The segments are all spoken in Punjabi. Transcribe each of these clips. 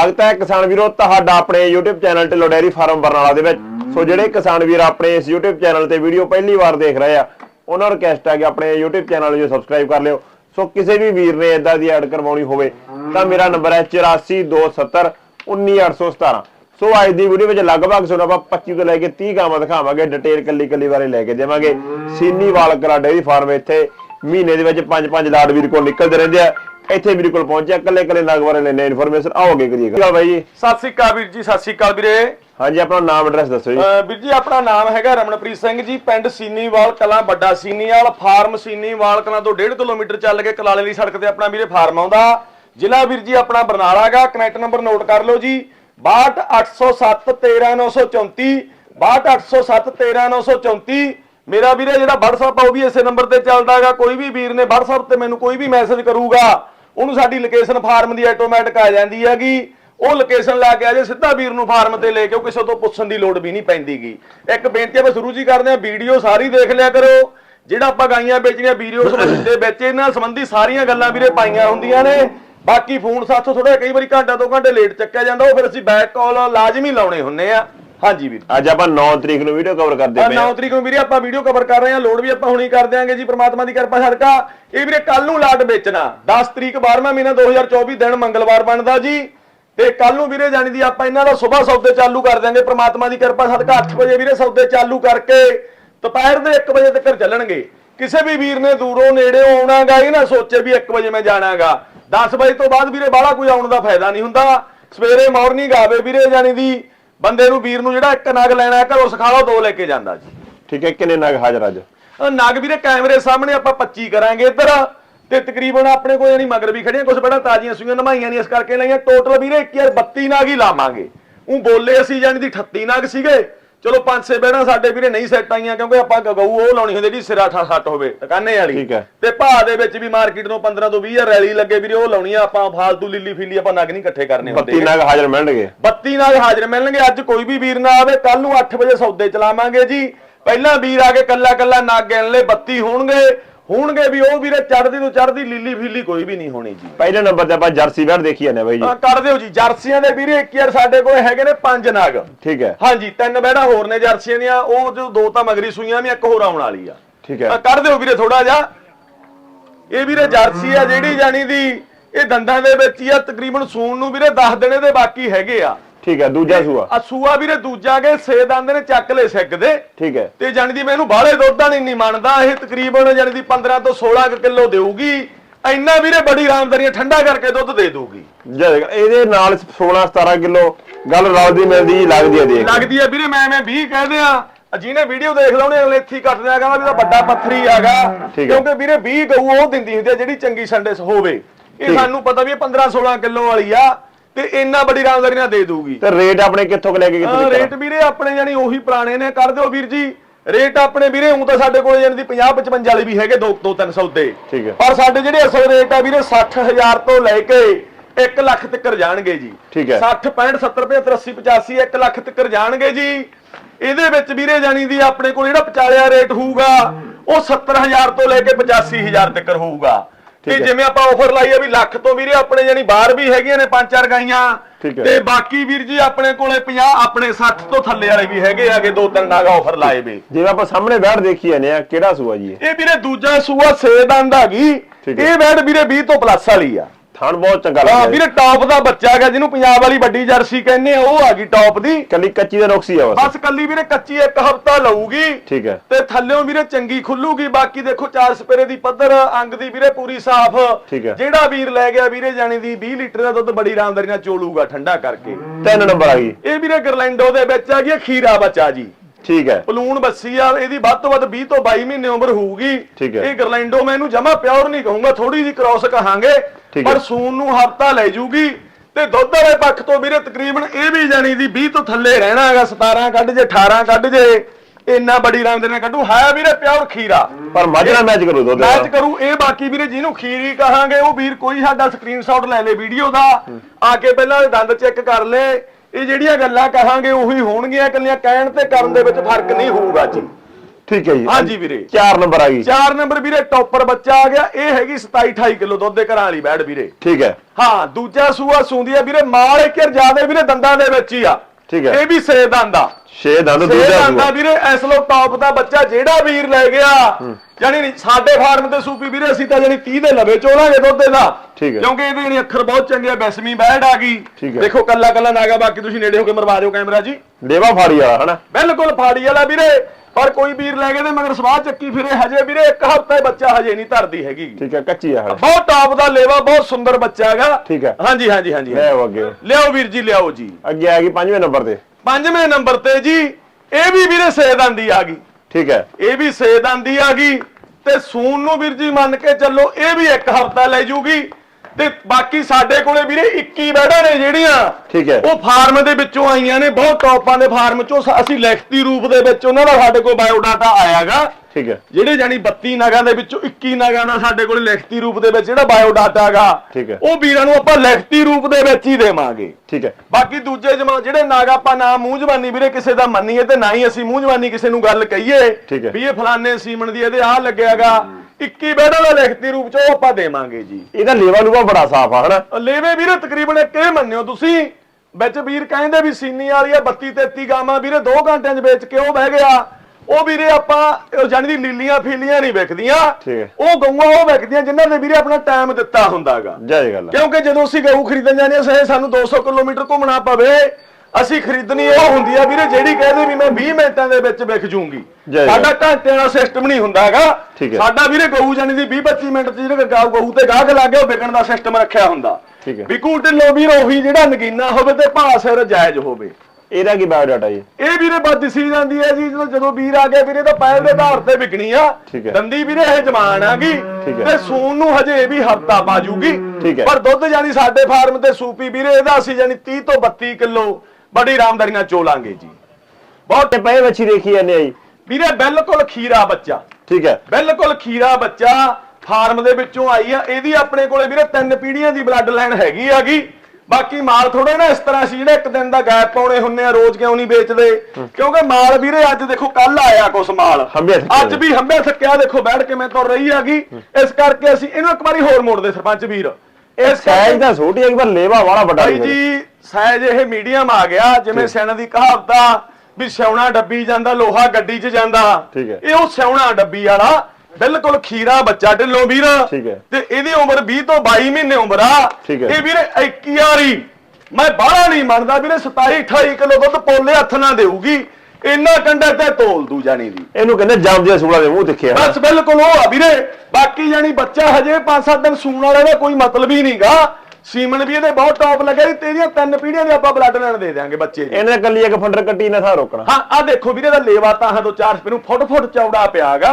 ਸਵਾਗਤ ਹੈ ਕਿਸਾਨ ਵੀਰੋ, ਤੁਹਾਡਾ ਆਪਣੇ YouTube channel Dhillon dairy farm Barnala ਦੇ ਵਿੱਚ। ਸੋ ਜਿਹੜੇ ਕਿਸਾਨ ਵੀਰ ਆਪਣੇ ਇਸ YouTube ਚੈਨਲ ਤੇ ਵੀਡੀਓ ਪਹਿਲੀ ਵਾਰ ਦੇਖ ਰਹੇ ਆ, ਉਹਨਾਂ ਨੂੰ ਰਿਕਵੈਸਟ ਹੈ ਕਿ ਆਪਣੇ YouTube ਚੈਨਲ ਨੂੰ ਸਬਸਕ੍ਰਾਈਬ ਕਰ ਲਿਓ। ਸੋ ਕਿਸੇ ਵੀ ਵੀਰ ਨੇ ਇਦਾਂ ਦੀ ਐਡ ਕਰਵਾਉਣੀ ਹੋਵੇ, ਤਾਂ ਮੇਰਾ ਨੰਬਰ ਹੈ 8427 19817 ਸੋ ਅੱਜ ਦੀ ਵੀਡੀਓ ਵਿੱਚ ਲਗਭਗ ਤੁਹਾਨੂੰ ਆਪਾਂ 25 ਤੋਂ ਲੈ ਕੇ 30 ਗਾਵਾਂ ਦਿਖਾਵਾਂਗੇ ਡਿਟੇਲ ਕੱਲੀ ਕੱਲੀ ਬਾਰੇ ਲੈ ਕੇ ਦੇਵਾਂਗੇ। ਸੀਨੀ ਵਾਲਕਰਾ ਡੇਅਰੀ ਫਾਰਮ ਇੱਥੇ ਮਹੀਨੇ ਦੇ ਵਿੱਚ 5-5 ਲਾਡ ਵੀਰ ਕੋਲ ਨਿਕਲਦੇ ਰਹਿੰਦੇ ਆ। ਇੱਥੇ ਵੀਰ ਕੋਲ ਪਹੁੰਚਿਆ ਕੱਲੇ ਕੱਲੇ ਨਗ ਬਾਰੇ ਲੈਣੇ ਇਨਫੋਰਮੇਸ਼ਨ ਆਓਗੇ ਕਰੀਏ। ਗੱਲ ਬਾਈ ਜੀ? ਸਤਿ ਸ੍ਰੀ ਅਕਾਲ ਵੀਰ ਜੀ ਸਤਿ ਸ੍ਰੀ ਅਕਾਲ ਵੀਰੇ। ਹਾਂਜੀ ਆਪਣਾ ਨਾਮ ਐਡਰੈਸ ਦੱਸੋ ਜੀ। ਵੀਰ ਜੀ ਆਪਣਾ ਨਾਮ ਹੈਗਾ ਰਮਨਪ੍ਰੀਤ ਸਿੰਘ ਜੀ ਪਿੰਡ ਸੀਨੀਵਾਲ ਕਲਾਂ ਵੱਡਾ ਸੀਨੀਵਾਲ ਫਾਰਮ ਸੀਨੀਵਾਲ ਕਲਾਂ ਤੋਂ 1.5 ਕਿਲੋਮੀਟਰ ਚੱਲ ਕੇ ਕਲਾਲੇ ਵਾਲੀ ਸੜਕ ਤੇ ਆਪਣਾ ਵੀਰੇ ਫਾਰਮ ਆਉਂਦਾ। ਜ਼ਿਲ੍ਹਾ ਵੀਰ ਜੀ ਆਪਣਾ ਬਰਨਾਲਾ ਹੈਗਾ ਕਨੈਕਟ ਨੰਬਰ ਨੋਟ ਕਰ ਲਓ ਜੀ। 6280713934 6280713934 ਮੇਰਾ ਵੀਰੇ ਜਿਹੜਾ WhatsApp ਆ ਉਹ ਵੀ ਇਸੇ ਨੰਬਰ ਤੇ ਚੱਲਦਾ ਹੈਗਾ। ਕੋਈ ਵੀ ਵੀਰ ਨੇ WhatsApp ਤੇ ਮੈਨੂੰ ਕੋਈ ਵੀ ਮੈਸੇਜ ਕਰੂਗਾ। ਉਹਨੂੰ ਸਾਡੀ ਲੋਕੇਸ਼ਨ ਫਾਰਮ ਦੀ ਆਟੋਮੈਟਿਕ ਆ ਜਾਂਦੀ ਹੈਗੀ। ਉਹ ਲੋਕੇਸ਼ਨ ਲਾ ਕੇ ਆ ਜੇ ਸਿੱਧਾ ਵੀਰ ਨੂੰ ਫਾਰਮ ਤੇ ਲੈ ਕੇ ਉਹ ਕਿਸੇ ਤੋਂ ਪੁੱਛਣ ਦੀ ਲੋੜ ਵੀ ਨਹੀਂ ਪੈਂਦੀਗੀ। ਇੱਕ ਬੇਨਤੀ ਆ ਬਸ ਸ਼ੁਰੂ ਜੀ ਕਰਦੇ ਆ ਵੀਡੀਓ ਸਾਰੀ ਦੇਖ ਲਿਆ ਕਰੋ। ਜਿਹੜਾ ਆਪਾਂ ਗਾਈਆਂ ਵੇਚਣੀਆਂ, ਵੀਡੀਓ ਦੇ ਵਿੱਚ, ਇਹਨਾਂ ਸੰਬੰਧੀ ਸਾਰੀਆਂ ਗੱਲਾਂ ਵੀਰੇ ਪਾਈਆਂ ਹੁੰਦੀਆਂ ਨੇ। ਬਾਕੀ ਫੋਨ ਸਾਥੋਂ ਥੋੜਾ ਕਈ ਵਾਰੀ ਘੰਟਾ ਦੋ ਘੰਟੇ ਲੇਟ ਚੱਕਿਆ ਜਾਂਦਾ, ਉਹ ਫਿਰ ਅਸੀਂ ਬੈਕ ਕਾਲ ਲਾਜ਼ਮੀ ਲਾਉਣੇ ਹੁੰਨੇ ਆ। ਹਾਂਜੀ ਵੀਰ। ਅੱਜ ਆਪਾਂ 9 ਤਰੀਕ ਨੂੰ ਵੀਡੀਓ ਕਵਰ ਕਰਦੇ ਪਏ 9 ਹਾਂ ਤਰੀਕ ਨੂੰ ਵੀਰੇ ਆਪਾਂ ਵੀਡੀਓ ਕਵਰ ਕਰ ਰਹੇ ਹਾਂ। ਲੋਡ ਵੀ ਆਪਾਂ ਹੁਣੀ ਕਰ ਦਿਆਂਗੇ ਜੀ ਪ੍ਰਮਾਤਮਾ ਦੀ ਕਿਰਪਾ ਸਦਕਾ। ਇਹ ਵੀਰੇ ਕੱਲ ਨੂੰ ਲਾਟ ਵੇਚਣਾ। 10 ਤਰੀਕ 12ਵਾਂ ਮਹੀਨਾ 2024 ਦਿਨ ਮੰਗਲਵਾਰ ਬਣਦਾ ਜੀ। ਤੇ ਕੱਲ ਨੂੰ ਵੀਰੇ ਜਾਣੀ ਦੀ ਆਪਾਂ ਇਹਨਾਂ ਦਾ ਸਵੇਰ ਸੌਦੇ ਚਾਲੂ ਕਰ ਦਿਆਂਗੇ। ਪ੍ਰਮਾਤਮਾ ਦੀ ਕਿਰਪਾ ਸਦਕਾ 8 ਵਜੇ ਵੀਰੇ ਸੌਦੇ ਚਾਲੂ ਕਰਕੇ ਦੁਪਹਿਰ ਦੇ 1 ਵਜੇ ਤੱਕ ਚੱਲਣਗੇ। ਕਿਸੇ ਵੀ ਵੀਰ ਨੇ ਦੂਰੋਂ ਨੇੜਿਓਂ ਆਉਣਾਗਾ ਇਹ ਨਾ ਸੋਚੇ ਵੀ 1 ਵਜੇ ਮੈਂ ਜਾਣਾਗਾ। 10 ਵਜੇ ਤੋਂ ਬਾਅਦ ਵੀਰੇ ਬਾਹਲਾ ਕੋਈ ਆਉਣ ਦਾ ਫਾਇਦਾ ਨਹੀਂ ਹੁੰਦਾ। ਸਵੇਰੇ ਮਾਰਨਿੰਗ ਆਵੇ ਵੀਰੇ ਜਾਣੀ ਦੀ ਬੰਦੇ ਨੂੰ ਵੀਰ ਨੂੰ ਜਿਹੜਾ ਇੱਕ ਨਗ ਲੈਣਾ ਘਰੋਂ ਸਿਖਾ ਲਓ ਦੋ ਲੈ ਕੇ ਜਾਂਦਾ ਜੀ। ਠੀਕ ਹੈ ਕਿੰਨੇ ਨਗ ਹਾਜ਼ਰ ਅੱਜ? ਨਗ ਵੀਰੇ ਕੈਮਰੇ ਸਾਹਮਣੇ ਆਪਾਂ 25 ਕਰਾਂਗੇ ਇੱਧਰ। ਤੇ ਤਕਰੀਬਨ ਆਪਣੇ ਕੋਲ ਯਾਨੀ ਮਗਰ ਵੀ ਖੜੀਆਂ ਕੁਝ ਬੜਾ ਤਾਜ਼ੀਆਂ ਸੂਈਆਂ ਨਮਾਈਆਂ ਨਹੀਂ ਇਸ ਕਰਕੇ ਲਈਆਂ। ਟੋਟਲ ਵੀਰੇ 1032 ਨਗ ਹੀ ਲਾਵਾਂਗੇ। ਉਹ ਬੋਲੇ ਅਸੀਂ ਜਾਨੀ ਦੀ 38 ਨਗ ਸੀਗੇ। ਚਲੋ ਪੰਜ ਛੇ ਬਹਿਣਾ ਸਾਡੇ ਵੀਰੇ ਨਹੀਂ ਸੈੱਟ ਆਈਆਂ ਕਿਉਂਕਿ ਆਪਾਂ ਗਊ ਉਹ ਲਾਉਣੀ ਹੁੰਦੀ ਜੀ ਸਿਰਾ ਠਾ ਸੱਟ ਹੋਵੇ ਟਕਾਨੇ ਵਾਲੀ। ਠੀਕ ਹੈ। ਤੇ ਭਾਅ ਦੇ ਵਿੱਚ ਵੀ ਮਾਰਕੀਟ ਤੋਂ 15 ਤੋਂ 20000 ਰੈਲੀ ਲੱਗੇ ਵੀਰੇ ਉਹ ਲਾਉਣੀ ਆ ਆਪਾਂ ਫਾਲਤੂ ਲਿੱਲੀ ਫਿੱਲੀ ਆਪਾਂ ਨਗ ਨਹੀਂ ਇਕੱਠੇ ਕਰਨੇ 32 ਨਗ ਹਾਜ਼ਰ ਮਿਲਣਗੇ। 32 ਨਾਲ ਹਾਜ਼ਰ ਮਿਲਣਗੇ ਅੱਜ ਕੋਈ ਵੀ ਵੀਰ ਨਾ ਆਵੇ ਕੱਲ ਨੂੰ 8 ਵਜੇ ਸੌਦੇ ਚਲਾਵਾਂਗੇ ਜੀ। ਪਹਿਲਾਂ ਵੀਰ ਆ ਕੇ ਕੱਲਾ ਕੱਲਾ ਨਗ ਗਿਣ ਲੈ 32 ਹੋਣਗੇ। ਹੋਣਗੇ ਵੀ ਉਹ ਵੀਰੇ ਚੜਦੀ ਤੋਂ ਚੜਦੀ ਲੀਲੀ ਫੀਲੀ ਕੋਈ ਵੀ ਨਹੀਂ ਹੋਣੀ ਜੀ। ਪਹਿਲੇ ਨੰਬਰ ਤੇ ਆਪਾਂ ਜਰਸੀ ਵੈਟ ਦੇਖੀ ਜਾਂਦੇ ਬਾਈ ਜੀ। ਹਾਂ, ਕਰ ਦਿਓ ਜੀ ਜਰਸੀਆਂ ਦੇ ਵੀਰੇ ਇੱਕ ਯਾਰ ਸਾਡੇ ਕੋਲ ਹੈਗੇ ਨੇ ਪੰਜ ਨਗ। ਠੀਕ ਹੈ। ਹਾਂਜੀ ਤਿੰਨ ਬੈੜਾ ਹੋਰ ਨੇ ਜਰਸੀਆਂ ਦੀਆਂ ਉਹ ਜੋ ਦੋ ਤਾਂ ਮਗਰੀ ਸੂਈਆਂ ਵੀ ਇੱਕ ਹੋਰ ਆਉਣ ਵਾਲੀ ਆ। ਠੀਕ ਹੈ। ਕਰ ਦਿਓ ਵੀਰੇ ਥੋੜਾ ਜਿਹਾ। ਇਹ ਵੀਰੇ ਜਰਸੀ ਆ ਜਿਹੜੀ ਜਾਣੀ ਦੀ ਇਹ ਦੰਦਾਂ ਦੇ ਵਿੱਚ ਹੀ ਆ ਤਕਰੀਬਨ ਸੂਣ ਨੂੰ ਵੀਰੇ 10 ਦਿਨੇ ਦੇ ਬਾਕੀ ਹੈਗੇ ਆ। ਠੀਕ ਹੈ ਦੂਜਾ ਸੂਆ। ਆ ਸੂਆ ਵੀਰੇ ਦੂਜਾ ਕੇ ਸੇ ਦੰਦ ਨੇ ਚੱਕ ਲੈ ਸਿੱਕ ਦੇ। ਠੀਕ ਹੈ। ਤੇ ਜਾਣੀ ਦੀ ਮੈਨੂੰ ਬਾਹਲੇ ਦੁੱਧਾਂ ਨਹੀਂ ਨਹੀਂ ਮੰਨਦਾ ਇਹ ਤਕਰੀਬਨ ਜਾਣੀ ਦੀ 15 ਤੋਂ 16 ਕਿਲੋ ਦੇਊਗੀ। ਇੰਨਾ ਵੀਰੇ ਬੜੀ ਆਰਾਮਦਾਰੀਆਂ ਠੰਡਾ ਕਰਕੇ ਦੁੱਧ ਦੇ ਦੂਗੀ ਜਦ ਇਹਦੇ ਨਾਲ 16 17 ਕਿਲੋ ਗੱਲ ਰਲਦੀ ਮਿਲਦੀ ਲੱਗਦੀ ਹੈ ਦੇਖ। ਲੱਗਦੀ ਆ ਵੀਰੇ ਮੈਂ ਮੈਂ 20 ਕਹਦੇ ਆ ਜਿਹਨੇ ਵੀਡੀਓ ਦੇਖ ਲਾਉਣੇ ਅਗਲੇ ਇੱਥੇ ਕੱਟ ਦਿਆ ਕਹਿੰਦਾ ਵੀ ਤਾਂ ਵੱਡਾ ਪੱਥਰੀ ਹੈ। ਕਿਉਂਕਿ ਵੀਰੇ 20 ਗਊ ਉਹ ਦਿੰਦੀ ਹੁੰਦੀ ਆ ਜਿਹੜੀ ਚੰਗੀ ਸੰਡੇ ਹੋਵੇ। ਇਹ। ਸਾਨੂੰ ਪਤਾ ਵੀ ਇਹ 15 16 ਕਿਲੋ ਵਾਲੀ ਆ। ਤੇ ਇੰਨਾ ਬੜੀ ਆਰਾਮਦਾਰੀ ਨਾਲ ਦੇ ਦੂਗੀ ਤੇ ਰੇਟ ਆਪਣੇ ਕਿੱਥੋਂ ਲੈ ਕੇ ਕਿੱਥੇ ਹਾਂ, ਰੇਟ ਵੀਰੇ ਆਪਣੇ ਜਾਨੀ ਉਹੀ ਪੁਰਾਣੇ ਨੇ ਕਰ ਦਿਓ ਵੀਰ ਜੀ। ਰੇਟ ਆਪਣੇ ਵੀਰੇ ਹੁਣ ਤਾਂ ਸਾਡੇ ਕੋਲ ਜਾਨੀ ਦੀ 50 55 ਵਾਲੇ ਵੀ ਹੈਗੇ 2 2 300 ਦੇ ਠੀਕ ਹੈ। ਪਰ ਸਾਡੇ ਜਿਹੜੇ ਅਸਲ ਰੇਟ ਆ ਵੀਰੇ 60000 ਤੋਂ ਲੈ ਕੇ 1 ਲੱਖ ਤੱਕ ਜਾਣਗੇ ਜੀ। ਠੀਕ ਹੈ। 60 65 70 75 80 85 1 ਲੱਖ ਤੱਕ ਜਾਣਗੇ ਜੀ। ਇਹਦੇ ਵਿੱਚ ਵੀਰੇ ਜਾਨੀ ਦੀ ਆਪਣੇ ਕੋਲ ਜਿਹੜਾ ਵਿਚਾਲਿਆ ਰੇਟ ਹੋਊਗਾ ਉਹ 70000 ਤੋਂ ਲੈ ਕੇ 85000 ਤੱਕ ਹੋਊਗਾ। ਤੇ। ਜਿਵੇਂ ਆਪਾਂ ਆਫਰ ਲਾਈ ਆ ਵੀ ਲੱਖ ਤੋਂ ਵੀਰੇ ਆਪਣੇ ਜਾਨੀ ਬਾਹਰ ਵੀ ਹੈਗੀਆਂ ਨੇ ਪੰਜ ਚਾਰ ਗਾਈਆਂ। ਤੇ ਬਾਕੀ ਵੀਰ ਜੀ ਆਪਣੇ ਕੋਲੇ 50 ਆਪਣੇ 60 ਤੋਂ ਥੱਲੇ ਵਾਲੇ ਵੀ ਹੈਗੇ ਆਗੇ ਦੋ ਤਿੰਨ ਨਾਗਾ ਆਫਰ ਲਾਏ ਵੇ ਜਿਵੇਂ ਆਪਾਂ ਸਾਹਮਣੇ ਬੈਠ ਦੇਖੀ ਜਾਂਦੇ ਆ ਕਿਹੜਾ ਸੂਆ ਜੀ ਇਹ ਵੀਰੇ ਦੂਜਾ ਸੂਆ ਸੇਦੰਦ ਹੈਗੀ ਠੀਕ ਹੈ। ਇਹ ਬੈਡ ਵੀਰੇ 20 ਤੋਂ ਪਲੱਸ ਵਾਲੀ ਆ ਥਣ ਬਹੁਤ ਚੰਗਾ ਹਾਂ ਵੀਰੇ ਟੌਪ ਦਾ ਬੱਚਾ ਹੈਗਾ ਜਿਹਨੂੰ ਪੰਜਾਬ ਵਾਲੀ ਵੱਡੀ ਜਰਸੀ ਕਹਿੰਦੇ ਆ ਉਹ ਆ ਗਈ ਟੌਪ ਦੀ। ਕੱਲੀ ਕੱਚੀ ਦਾ ਨੁਕਸ ਹੀ ਆ ਬਸ। ਬਸ ਕੱਲੀ ਵੀਰੇ ਕੱਚੀ ਇੱਕ ਹਫਤਾ ਲਊਗੀ। ਠੀਕ ਹੈ। ਤੇ ਥੱਲਿਓਂ ਵੀਰੇ ਚੰਗੀ ਖੁੱਲੂਗੀ ਬਾਕੀ ਦੇਖੋ ਚਾਰ ਸਪੇਰੇ ਦੀ ਪੱਧਰ ਅੰਗ ਦੀ ਵੀਰੇ ਪੂਰੀ ਸਾਫ਼। ਠੀਕ ਹੈ। ਜਿਹੜਾ ਵੀਰ ਲੈ ਗਿਆ ਵੀਰੇ ਜਾਣੀ ਦੀ 20 ਲੀਟਰ ਦਾ ਦੁੱਧ ਬੜੀ ਆਰਾਮਦਾਰੀ ਨਾਲ ਚੋਲੂਗਾ ਠੰਡਾ ਕਰਕੇ। ਤਿੰਨ ਨੰਬਰ ਆ ਗਈ। ਇਹ ਵੀਰੇ ਗਰਲੈਂਡੋ ਦੇ ਵਿੱਚ ਆ ਗਿਆ ਖੀਰਾ ਬੱਚਾ ਜੀ। ਠੀਕ ਹੈ। ਪਲੂਣ ਬੱਸੀ ਆ ਇਹਦੀ ਵੱਧ ਤੋਂ ਵੱਧ 20 ਤੋਂ 22 ਮਹੀਨੇ ਉਮਰ ਹੋਊਗੀ। ਠੀਕ ਹੈ। ਇਹ ਗਰਲੈਂਡੋ ਮੈਂ ਇਹਨੂੰ ਜਮਾ ਪਿਓਰ ਨਹੀਂ ਕਹੂੰਗਾ ਥੋੜੀ ਜੀ ਕ੍ਰਾਸ ਕਹਾਂਗੇ। ਪਰ ਸੂਨ ਨੂੰ ਹਫਤਾ ਲੈ ਜੂਗੀ। ਤੇ ਦੁੱਧ ਵਾਲੇ ਪੱਖ ਤੋਂ ਵੀਰੇ ਤਕਰੀਬਨ ਇਹ ਵੀ ਜਾਣੀ ਦੀ 20 ਤੋਂ ਥੱਲੇ ਰਹਿਣਾ ਹੈਗਾ 17 ਕੱਢ ਜੇ 18 ਕੱਢ ਜੇ ਇੰਨਾ ਬੜੀ ਰਾਮ ਦੇ ਨਾਲ ਕੱਢੂ। ਹੈ ਵੀਰੇ ਪਿਓਰ ਖੀਰਾ। ਪਰ ਨਾਲ ਮੈਚ ਕਰੂ ਦੁੱਧ ਮੈਚ ਕਰੂ ਇਹ ਬਾਕੀ ਵੀਰੇ ਜਿਹਨੂੰ ਖੀਰੀ ਕਹਾਂਗੇ ਉਹ ਵੀਰ ਕੋਈ ਸਾਡਾ ਸਕਰੀਨਸ਼ਾਟ ਲੈ ਲੇ ਵੀਡੀਓ ਦਾ। ਆ ਕੇ ਪਹਿਲਾਂ ਦੰਦ ਚੈੱਕ ਕਰ ਲੈ। ਇਹ ਜਿਹੜੀਆਂ ਗੱਲਾਂ ਕਹਾਂਗੇ ਉਹੀ ਹੋਣਗੀਆਂ ਇਕੱਲੀਆਂ ਕਹਿਣ ਤੇ ਕਰਨ ਦੇ ਵਿੱਚ ਫ਼ਰਕ ਨਹੀਂ ਹੋਊਗਾ ਜੀ। ਠੀਕ ਹੈ ਜੀ। ਹਾਂਜੀ ਵੀਰੇ। 4 ਨੰਬਰ ਆ ਗਈ। 4 ਨੰਬਰ ਵੀਰੇ ਟੌਪਰ ਬੱਚਾ ਆ ਗਿਆ ਇਹ ਹੈਗੀ 27 28 ਕਿਲੋ ਦੁੱਧ ਦੇ ਘਰਾਂ ਵਾਲੀ ਬੈੜ ਵੀਰੇ। ਠੀਕ ਹੈ। ਹਾਂ ਦੂਜਾ ਸੂਆ ਸੂੰਦੀ ਆ ਵੀਰੇ ਮਾਲ ਇੱਕ ਜ਼ਿਆਦਾ ਵੀਰੇ ਦੰਦਾਂ ਦੇ ਵਿੱਚ ਹੀ ਆ। ਠੀਕ ਹੈ। ਇਹ ਵੀ ਸੇ ਦੰਦਾ 6 ਦੰਦ ਸੇ ਦੂਜਾ ਦੰਦਾ ਸੂਆ ਵੀਰੇ ਇਸ ਲੋ ਟੌਪ ਦਾ ਬੱਚਾ ਜਿਹੜਾ ਵੀਰ ਲੈ ਗਿਆ ਯਾਨੀ ਸਾਡੇ ਫਾਰਮ ਤੇ ਸੂਪੀ ਵੀਰੇ ਅਸੀਂ ਤਾਂ ਜਾਨੀ 30 ਦੇ ਲਵੇ ਚੋਲਾਂਗੇ ਦੁੱਧ ਇਹਦਾ। ਠੀਕ ਹੈ। ਕਿਉਂਕਿ ਇਹਦੇ ਜਿਹੜੀ ਅੱਖਰ ਬਹੁਤ ਚੰਗੇ ਆ ਬੈਸਮੀ ਬੈੜ ਆ ਗਈ। ਠੀਕ ਹੈ। ਦੇਖੋ ਕੱਲਾ ਕੱਲਾ ਨਾਗਾ ਬਾਕੀ ਤੁਸੀਂ ਨੇੜੇ ਹੋ ਕੇ ਮਰਵਾ ਦਿਓ ਕੈਮਰਾ ਜੀ। ਲੇਵਾ ਫਾੜੀ ਵਾਲਾ ਹਨਾ? ਬਿਲਕੁਲ ਫਾੜੀ ਵਾਲਾ ਵੀਰੇ। ਪਰ ਕੋਈ ਵੀਰ ਲੈ ਗਏ ਤੇ ਮਗਰ ਸਵਾਹ ਚੱਕੀ ਫਿਰੇ ਹਜੇ ਵੀਰੇ ਇੱਕ ਹਫ਼ਤਾ ਹੀ ਬੱਚਾ ਹਜੇ ਨਹੀਂ ਧਰਦੀ ਹੈਗੀ। ਠੀਕ ਹੈ ਕੱਚੀ ਆ ਹਲੇ। ਬਹੁਤ ਟਾਪ ਦਾ ਲੇਵਾ ਬਹੁਤ ਸੁੰਦਰ ਬੱਚਾ ਹੈਗਾ। ਠੀਕ ਹੈ। ਹਾਂਜੀ ਹਾਂਜੀ ਹਾਂਜੀ ਲੈ ਆਓ ਅੱਗੇ। ਲਿਆਓ ਵੀਰ ਜੀ ਲਿਆਓ ਜੀ। ਅੱਗੇ ਆ ਗਈ ਪੰਜਵੇਂ ਨੰਬਰ ਤੇ। ਪੰਜਵੇਂ ਨੰਬਰ ਤੇ ਜੀ ਇਹ ਵੀ ਵੀਰੇ ਸੇਦਾਂ ਦੀ ਆ ਗਈ। ਠੀਕ ਹੈ। ਇਹ ਵੀ ਸੇਦਾਂ ਦੀ ਆ ਗਈ ਤੇ ਸੂਨ ਨੂੰ ਵੀਰ ਜੀ ਮੰਨ ਕੇ ਚੱਲੋ ਇਹ ਵੀ ਇੱਕ ਹਫ਼ਤਾ ਲੈ ਜੂਗੀ। ਤੇ ਬਾਕੀ ਸਾਡੇ ਕੋਲੇ ਵੀਰੇ 21 ਬੈੜਾਂ ਨੇ ਜਿਹੜੀਆਂ। ਠੀਕ ਹੈ। ਉਹ ਫਾਰਮ ਦੇ ਵਿੱਚੋਂ ਆਈਆਂ ਨੇ ਬਹੁਤ ਟੌਪਾਂ ਦੇ ਫਾਰਮ ਚੋਂ। ਅਸੀਂ ਲਿਖਤੀ ਰੂਪ ਦੇ ਵਿੱਚ ਉਹਨਾਂ ਦਾ ਸਾਡੇ ਕੋਲ ਬਾਇਓਡਾਟਾ ਆਇਆਗਾ। ਠੀਕ ਹੈ। ਜਿਹੜੇ ਜਾਨੀ 32 ਨਗਾਂ ਦੇ ਵਿੱਚੋਂ 21 ਨਗਾਂ ਦਾ ਸਾਡੇ ਕੋਲ ਲਿਖਤੀ ਰੂਪ ਦੇ ਵਿੱਚ ਜਿਹੜਾ ਬਾਇਓਡਾਟਾ ਹੈਗਾ ਠੀਕ ਹੈ। ਉਹ ਵੀਰਾਂ ਨੂੰ ਆਪਾਂ ਲਿਖਤੀ ਰੂਪ ਦੇ ਵਿੱਚ ਹੀ ਦੇਵਾਂਗੇ। ਠੀਕ ਹੈ। ਬਾਕੀ ਦੂਜੇ ਜਮਾ ਜਿਹੜੇ ਨਾਗ ਆਪਾਂ ਨਾ ਮੂੰਹ ਜ਼ਬਾਨੀ ਵੀਰੇ ਕਿਸੇ ਦਾ ਮੰਨੀਏ ਤੇ ਨਾ ਹੀ ਅਸੀਂ ਮੂੰਹ ਜ਼ਬਾਨੀ ਕਿਸੇ ਨੂੰ ਗੱਲ ਕਹੀਏ। ਵੀ ਇਹ ਫਲਾਣੇ ਸੀਮਨ ਦੀ ਇਹਦੇ ਆਹ ਲੱਗਿਆਗਾ। 21 ਬੈਡਾਂ ਦਾ ਲਿਖਤੀ ਰੂਪ ਚ ਉਹ ਆਪਾਂ ਦੇਵਾਂਗੇ ਜੀ। ਇਹਦਾ ਲੇਵਾ ਲੂਵਾ ਬੜਾ ਸਾਫ਼ ਆ ਹਨਾ? ਲੇਵੇ ਵੀਰੇ ਤਕਰੀਬਨ ਇੱਕ ਇਹ ਮੰਨਿਓ ਤੁਸੀਂ? ਵਿੱਚ ਵੀਰ ਕਹਿੰਦੇ ਵੀ ਸੀਨੀ ਵਾਲੀ ਆ 32 33 ਗਾਵਾਂ ਵੀਰੇ 2 ਘੰਟਿਆਂ 'ਚ ਵੇਚ ਕੇ ਉਹ ਬਹਿ ਗਿਆ। ਉਹ ਵੀਰੇ ਆਪਾਂ ਜਾਣੀ ਦੀ ਲੀਲੀਆਂ ਫੀਲੀਆਂ ਨਹੀਂ ਵਿਕਦੀਆਂ। ਉਹ ਗਊਆਂ ਉਹ ਵਿਕਦੀਆਂ ਜਿਨ੍ਹਾਂ ਨੇ ਵੀਰੇ ਆਪਣਾ ਟਾਈਮ ਦਿੱਤਾ ਹੁੰਦਾਗਾ। ਜਾਇਜ਼ ਗੱਲ ਆ। ਕਿਉਂਕਿ ਜਦੋਂ ਅਸੀਂ ਗਊ ਖਰੀਦਣ ਜਾਂਦੇ ਹਾਂ ਸਹੇ ਸਾਨੂੰ 200 ਕਿਲੋਮੀਟਰ ਘੁੰਮਣਾ ਪਵੇ ਅਸੀਂ ਖਰੀਦਣੀ ਉਹ ਹੁੰਦੀ ਆ ਵੀਰੇ ਜਿਹੜੀ ਕਹਦੇ ਵੀ ਮੈਂ 20 ਮਿੰਟਾਂ ਦੇ ਵਿੱਚ ਵਿਕ ਜੂੰਗੀ। ਸਾਡਾ ਘੰਟੇ ਵਾਲਾ ਸਿਸਟਮ ਨਹੀਂ ਹੁੰਦਾ ਹੈਗਾ। ਸਾਡਾ ਵੀਰੇ ਗਊ ਜਾਣੀ ਦੀ 20 25 ਮਿੰਟ ਚ ਜਿਹੜੇ ਗਾਉ ਗਊ ਤੇ ਗਾਹਕ ਲੱਗ ਗਿਆ ਉਹ ਵਿਕਣ ਦਾ ਸਿਸਟਮ ਰੱਖਿਆ ਹੁੰਦਾ। ਵਿਕੂ ਢਿੱਲੋਂ ਵੀਰ ਉਹੀ ਜਿਹੜਾ ਨਗੀਨਾ ਹੋਵੇ ਤੇ ਭਾਅ ਸਿਰ ਜਾਇਜ਼ ਹੋਵੇ ਇਹਦਾ ਕੀ ਬਾਇਓਡਾਟਾ ਜੀ ਇਹ ਵੀਰੇ ਬਸ ਦਿਸੀ ਜਾਂਦੀ ਹੈ ਜੀ ਜਦੋਂ ਜਦੋਂ ਵੀਰ ਆ ਗਿਆ ਵੀਰੇ ਤਾਂ ਪਹਿਲ ਦੇ ਆਧਾਰ ਤੇ ਵਿਕਣੀ ਆ। ਦੰਦੀ ਵੀਰੇ ਇਹ ਜਮਾਨ ਆ ਗਈ ਠੀਕ ਹੈ। ਤੇ ਸੂਨ ਨੂੰ ਹਜੇ ਇਹ ਵੀ ਹਫਤਾ ਬਾਜੂਗੀ ਹੈ। ਪਰ ਦੁੱਧ ਜਾਨੀ ਸਾਡੇ ਫਾਰਮ ਤੇ ਸੂਪੀ ਵੀਰੇ ਇਹਦਾ ਅਸੀਂ ਜਾਨੀ 30 ਤੋਂ 32 ਕਿਲੋ ਬੜੀ ਆਰਾਮਦਾਰੀ ਨਾਲ ਚੋਲਾਂਗੇ ਜੀ। ਬਹੁਤ ਪਏ ਵੱਛੀ ਦੇਖੀ ਜਾਂਦੇ ਆ ਜੀ। ਵੀਰੇ ਬਿਲਕੁਲ ਖੀਰਾ ਬੱਚਾ। ਠੀਕ ਹੈ। ਬਿਲਕੁਲ ਖੀਰਾ ਬੱਚਾ ਫਾਰਮ ਦੇ ਵਿੱਚੋਂ ਆਈ ਆ। ਇਹਦੀ ਆਪਣੇ ਕੋਲੇ ਵੀਰੇ ਤਿੰਨ ਪੀੜ੍ਹੀਆਂ ਦੀ ਬਲੱਡ ਲਾਈਨ ਹੈਗੀ ਆਗੀ। ਬਾਕੀ ਮਾਲ ਥੋੜਾ ਨਾ ਇਸ ਤਰ੍ਹਾਂ ਸੀ ਜਿਹੜਾ ਇੱਕ ਦਿਨ ਦਾ ਗੈਪ ਪਾਉਣੇ ਹੁੰਨੇ ਆ ਰੋਜ਼ ਕਿਉਂ ਨਹੀਂ ਵੇਚਦੇ? ਕਿਉਂਕਿ ਮਾਲ ਵੀਰੇ ਅੱਜ ਦੇਖੋ ਕੱਲ ਆਇਆ ਕੁਛ ਮਾਲ। ਅੱਜ ਵੀ ਹੰਬੇ ਥੱਕਿਆ ਦੇਖੋ ਬੈਠ ਕੇ ਮੈਂ ਤੁਰ ਰਹੀ ਆਗੀ। ਇਸ ਕਰਕੇ ਅਸੀਂ ਇਹਨੂੰ ਇੱਕ ਵਾਰੀ ਹੋਰ ਮੋੜ ਦੇ ਸਰਪੰਚ ਵੀਰ। ਇਸ ਸਾਈਜ਼ ਤਾਂ ਛੋਟੀ ਹੈ ਪਰ ਲੇਵਾ ਵਾਲਾ ਵੱਡਾ ਜੀ ਜੀ ਸਾਈਜ਼ ਇਹ ਮੀਡੀਅਮ ਆ ਗਿਆ ਜਿਵੇਂ ਸਿਆਣਾ ਦੀ ਕਹਾਵਤ ਆ ਵੀ ਸਿਉਣਾ ਡੱਬੀ ਜਾਂਦਾ ਲੋਹਾ ਗੱਡੀ 'ਚ ਜਾਂਦਾ। ਠੀਕ ਹੈ। ਇਹ ਉਹ ਸਿਉਣਾ ਡੱਬੀ ਵਾਲਾ ਬਿਲਕੁਲ ਖੀਰਾ ਬੱਚਾ ਢਿੱਲੋਂ ਵੀਰ। ਠੀਕ ਹੈ। ਤੇ ਇਹਦੀ ਉਮਰ 20 ਤੋਂ 22 ਮਹੀਨੇ ਉਮਰ ਆ। ਠੀਕ ਹੈ। ਇਹ ਵੀਰੇ 21 ਵਾਰੀ। ਮੈਂ ਬਾਹਲਾ ਨਹੀਂ ਮੰਨਦਾ ਵੀਰੇ 27 28 ਕਿਲੋ ਦੁੱਧ ਪੋਲੇ ਹੱਥ ਨਾਲ ਦੇਊਗੀ। ਇੰਨਾ ਕੰਡਾ ਤੇ ਤੋਲ ਦੂ ਜਾਣੀ ਦੀ। ਇਹਨੂੰ ਕਹਿੰਦੇ ਜੰਮ ਸੂਲਾ ਦੇ ਮੂੰਹ ਦੇਖਿਆ। ਬਸ ਬਿਲਕੁਲ ਉਹ ਆ ਵੀਰੇ। ਬਾਕੀ ਜਾਨੀ ਬੱਚਾ ਹਜੇ 5-7 ਦਿਨ ਸੂਣ ਵਾਲੇ ਦਾ ਕੋਈ ਮਤਲਬ ਹੀ ਨਹੀਂਗਾ ਸੀਮਨ ਵੀ ਇਹਦੇ ਬਹੁਤ ਟੌਪ ਲੱਗਿਆ ਜੀ ਤੇਰੀਆਂ ਤਿੰਨ ਪੀੜ੍ਹੀਆਂ ਦੇ ਆਪਾਂ ਬਲੱਡ ਲੈਣ ਦੇ ਦਿਆਂਗੇ ਬੱਚੇ ਦੀ। ਇਹਨੇ ਕੱਲੀ ਇੱਕ ਫੰਡਰ ਕੱਟੀ ਨਾ ਥਾ ਰੋਕਣਾ। ਹਾਂ ਆ ਦੇਖੋ ਵੀਰੇ ਦਾ ਲੇਵਾ ਤਾਂ ਹਾਂ ਤੋਂ ਚਾਰ ਸਪੇ ਨੂੰ ਫੁੱਟ ਫੁੱਟ ਚੌੜਾ ਪਿਆਗਾ।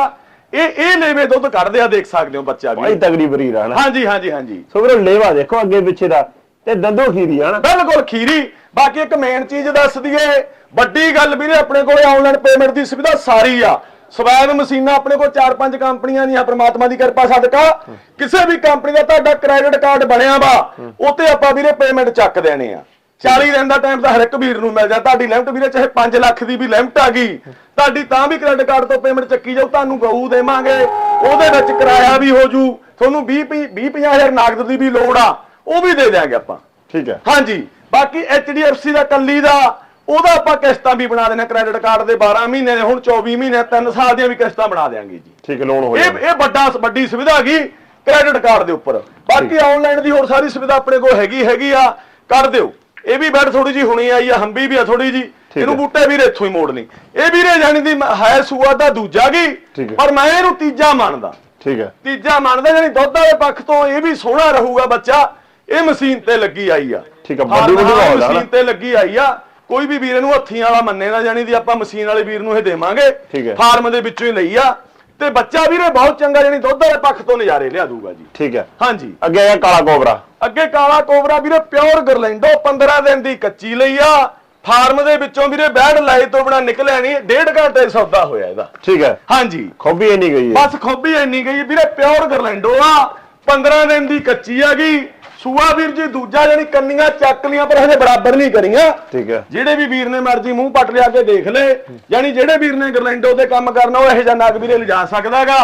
ਇਹ ਇਹ ਲੇਵੇ ਦੁੱਧ ਕੱਢਦੇ ਆ ਦੇਖ ਸਕਦੇ ਹੋ ਬੱਚਾ ਬਾਈ ਵੀ ਤਗੜੀ ਬਰੀਰ ਆ ਹਾਂਜੀ ਹਾਂਜੀ ਹਾਂਜੀ। ਸੋ ਵੀਰੋ ਲੇਵਾ ਦੇਖੋ ਅੱਗੇ ਪਿੱਛੇ ਦਾ ਤੇ ਦੰਦੋ ਖੀਰੀ ਆ ਹਨਾ ਬਿਲਕੁਲ ਖੀਰੀ। ਬਾਕੀ ਇੱਕ ਮੇਨ ਚੀਜ਼ ਦੱਸ ਦਈਏ ਵੱਡੀ ਗੱਲ ਵੀਰੇ ਆਪਣੇ ਕੋਲੇ ਆਨਲਾਈਨ ਪੇਮੈਂਟ ਦੀ ਸੁਵਿਧਾ ਸਾਰੀ ਆ। ਸਵੈਨ ਮਸ਼ੀਨਾਂ ਆਪਣੇ ਕੋਲ 4-5 ਕੰਪਨੀਆਂ ਦੀਆਂ ਪ੍ਰਮਾਤਮਾ ਦੀ ਕਿਰਪਾ ਸਦਕਾ। ਕਿਸੇ ਵੀ ਕੰਪਨੀ ਦਾ ਤੁਹਾਡਾ ਕ੍ਰੈਡਿਟ ਕਾਰਡ ਬਣਿਆ ਵਾ ਉਤੇ ਆਪਾਂ ਵੀਰੇ ਪੇਮੈਂਟ ਚੱਕ ਦੇਣੇ ਆ। 40 ਦਿਨ ਦਾ ਟਾਈਮ ਤਾਂ ਹਰ ਇੱਕ ਵੀਰ ਨੂੰ ਮਿਲ ਜਾ। ਤੁਹਾਡੀ ਲਿਮਟ ਵੀਰੇ ਚਾਹੇ 5 ਲੱਖ ਦੀ ਵੀ ਲਿਮਟ ਆ ਗਈ ਤੁਹਾਡੀ ਤਾਂ ਵੀ ਕ੍ਰੈਡਿਟ ਕਾਰਡ ਤੋਂ ਪੇਮੈਂਟ ਚੱਕੀ ਜਾਊ ਤੁਹਾਨੂੰ ਗਊ ਦੇਵਾਂਗੇ। ਉਹਦੇ ਵਿੱਚ ਕਿਰਾਇਆ ਵੀ ਹੋ ਜੂ ਤੁਹਾਨੂੰ 20 20 50000 ਨਗਦ ਦੀ ਵੀ ਲੋੜ ਆ ਉਹ ਵੀ ਦੇ ਦਿਆਂਗੇ ਆਪਾਂ। ਠੀਕ ਹੈ। ਹਾਂਜੀ ਬਾਕੀ HDFC ਦਾ ਕੱਲੀ ਦਾ ਉਹਦਾ ਆਪਾਂ ਕਿਸ਼ਤਾਂ ਵੀ ਬਣਾ ਦੇਣਾ ਕ੍ਰੈਡਿਟ ਕਾਰਡ ਦੇ 12 ਮਹੀਨੇ ਦੇ ਹੁਣ 24 ਮਹੀਨੇ 3 ਸਾਲ ਦੀਆਂ ਵੀ ਕਿਸ਼ਤਾਂ ਬਣਾ ਦੇਾਂਗੇ ਜੀ। ਠੀਕ ਲੋਨ ਹੋ ਇਹ ਜਾਣਾ। ਇਹ ਵੱਡਾ ਵੱਡੀ ਸੁਵਿਧਾ ਹੈਗੀ ਕ੍ਰੈਡਿਟ ਕਾਰਡ ਦੇ ਉੱਪਰ। ਬਾਕੀ ਆਨਲਾਈਨ ਦੀ ਹੋਰ ਸਾਰੀ ਸੁਵਿਧਾ ਆਪਣੇ ਕੋਲ ਹੈਗੀ ਹੈਗੀ ਆ ਕਰ ਦਿਓ। ਇਹ ਵੀ ਬੈਡ ਥੋੜੀ ਜੀ ਹੁਣੀ ਆਈ ਆ ਹੰਬੀ ਵੀ ਆ ਥੋੜੀ ਜੀ ਇਹਨੂੰ। ਬੂਟੇ ਵੀਰੇ ਇੱਥੋਂ ਹੀ ਮੋੜਨੀ। ਇਹ ਵੀਰੇ ਜਾਣੀ ਦੀ ਹੈ ਸੂਆ ਦਾ ਦੂਜਾ ਗੀ। ਪਰ ਮੈਂ ਇਹਨੂੰ ਤੀਜਾ ਮੰਨਦਾ। ਠੀਕ ਹੈ। ਤੀਜਾ ਮੰਨਦਾ ਜਾਨੀ ਦੁੱਧ ਵਾਲੇ ਪੱਖ ਤੋਂ ਇਹ ਵੀ ਸੋਹਣਾ ਰਹੂਗਾ ਬੱਚਾ। ਇਹ ਮਸ਼ੀਨ ਤੇ ਲੱਗੀ ਆਈ ਆ। ਠੀਕ ਹਾਂ, ਵੱਡੀ ਵੱਡੀ। ਮਸ਼ੀਨ ਤੇ ਲੱਗੀ ਆਈ ਆ। ਕੋਈ ਵੀ ਵੀਰ ਇਹਨੂੰ ਹੱਥੀਂ ਵਾਲਾ ਮੰਨੇ ਨਾ ਜਾਣੀ ਦੀ ਆਪਾਂ ਮਸ਼ੀਨ ਵਾਲੇ ਵੀਰ ਨੂੰ ਇਹ ਦੇਵਾਂਗੇ ਠੀਕ ਹੈ। ਫਾਰਮ ਦੇ ਵਿੱਚੋਂ ਹੀ ਲਈ ਆ। ਤੇ ਬੱਚਾ ਵੀਰੇ ਬਹੁਤ ਚੰਗਾ ਜਾਨੀ ਦੁੱਧ ਵਾਲੇ ਪੱਖ ਤੋਂ ਨਜ਼ਾਰੇ ਲਿਆ ਦੂਗਾ ਜੀ। ਠੀਕ ਹੈ। ਹਾਂਜੀ। ਅੱਗੇ ਆਇਆ ਕਾਲਾ ਕੋਬਰਾ। ਅੱਗੇ ਕਾਲਾ ਕੋਬਰਾ ਵੀਰੇ ਪਿਓਰ ਗਰਲੈਂਡੋ 15 ਦਿਨ ਦੀ ਕੱਚੀ ਲਈ ਆ। ਫਾਰਮ ਦੇ ਵਿੱਚੋਂ ਵੀਰੇ ਬੈੜ ਲਾਏ ਤੋਂ ਬਿਨਾ ਨਿਕਲਿਆ ਨਹੀਂ ਡੇਢ ਘੰਟੇ ਸੌਦਾ ਹੋਇਆ ਇਹਦਾ। ਠੀਕ ਹੈ। ਹਾਂਜੀ। ਖੋਬੀ ਇੰਨੀ ਗਈ ਬਸ ਖੋਬੀ ਇੰਨੀ ਗਈ ਵੀਰੇ ਪਿਓਰ ਗਰਲੈਂਡੋ ਆ। 15 ਦਿਨ ਦੀ ਕੱਚੀ ਆ ਗਈ। ਸੂਆ ਵੀਰ ਜੀ ਦੂਜਾ ਜਾਨੀ ਕੰਨੀਆਂ ਚੱਕ ਲੀਆਂ ਪਰ ਹਜੇ ਬਰਾਬਰ ਨਹੀਂ ਕਰੀਆਂ। ਠੀਕ ਹੈ। ਜਿਹੜੇ ਵੀ ਵੀਰ ਨੇ ਮਰਜ਼ੀ ਮੂੰਹ ਪੱਟ ਲਿਆ ਕੇ ਦੇਖ ਲੈ ਯਾਨੀ ਜਿਹੜੇ ਵੀਰ ਨੇ ਗਰਲੈਂਡੋ ਤੇ ਕੰਮ ਕਰਨਾ ਉਹ ਇਹੋ ਜਿਹਾ ਨਗ ਵੀਰੇ ਲਿਜਾ ਸਕਦਾਗਾ।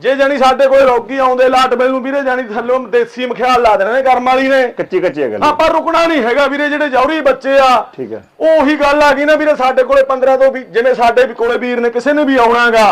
ਜੇ ਜਾਨੀ ਸਾਡੇ ਕੋਲ ਰੋਗੀ ਆਉਂਦੇ ਲਾਟ ਬੇਲ ਨੂੰ ਵੀਰੇ ਜਾਨੀ ਥੱਲੋਂ ਦੇਸੀ ਮਖਿਆਲ ਲਾ ਦੇਣੇ ਨੇ ਕਰਮ ਵਾਲੀ ਨੇ। ਕੱਚੀ ਕੱਚੀ ਹੈ ਗੱਲ। ਆਪਾਂ ਰੁਕਣਾ ਨਹੀਂ ਹੈਗਾ ਵੀਰੇ ਜਿਹੜੇ ਜੌਹਰੀ ਬੱਚੇ ਆ। ਠੀਕ ਹੈ। ਉਹੀ ਗੱਲ ਆ ਗਈ ਨਾ ਵੀਰੇ ਸਾਡੇ ਕੋਲੇ 15 ਤੋਂ ਵੀ ਜਿਵੇਂ ਸਾਡੇ ਕੋਲੇ ਵੀਰ ਨੇ ਕਿਸੇ ਨੇ ਵੀ ਆਉਣਾਗਾ